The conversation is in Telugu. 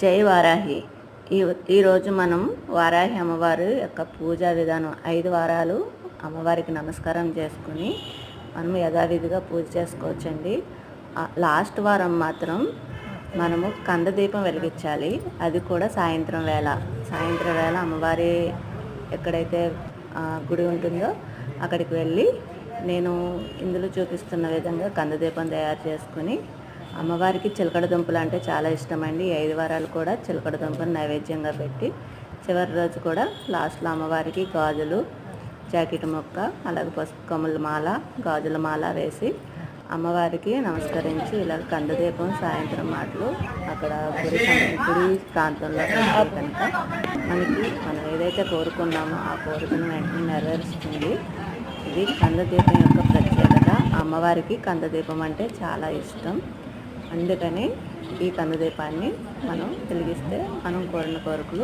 జై వారాహి ఈ ఈరోజు మనం వారాహి అమ్మవారి యొక్క పూజా విధానం ఐదు వారాలు అమ్మవారికి నమస్కారం చేసుకుని మనం యథావిధిగా పూజ చేసుకోవచ్చండి. లాస్ట్ వారం మాత్రం మనము కంద దీపం వెలిగించాలి. అది కూడా సాయంత్రం వేళ. సాయంత్రం వేళ అమ్మవారి ఎక్కడైతే గుడి ఉంటుందో అక్కడికి వెళ్ళి నేను ఇందులో చూపిస్తున్న విధంగా కంద దీపం తయారు చేసుకుని అమ్మవారికి చిలకడ దుంపలు అంటే చాలా ఇష్టమండి. ఈ ఐదు వారాలు కూడా చిలకడ దుంపను నైవేద్యంగా పెట్టి చివరి రోజు కూడా లాస్ట్లో అమ్మవారికి గాజులు జాకెట్ ముక్క అలాగే పసుపు కమ్ముల మాల గాజుల మాల వేసి అమ్మవారికి నమస్కరించి ఇలా కందదీపం సాయంత్రం మాటలు అక్కడ గుడి గుడి ప్రాంతంలో కనుక మనకి మనం ఏదైతే కోరుకున్నామో ఆ కోరికను వెంటనే నెరవేరుస్తుంది. ఇది కందదీపం యొక్క ప్రత్యేకత. అమ్మవారికి కందదీపం అంటే చాలా ఇష్టం. అందుకని ఈ కందదీపాన్ని మనం వెలిగిస్తే మనం కోరిన కోరికలు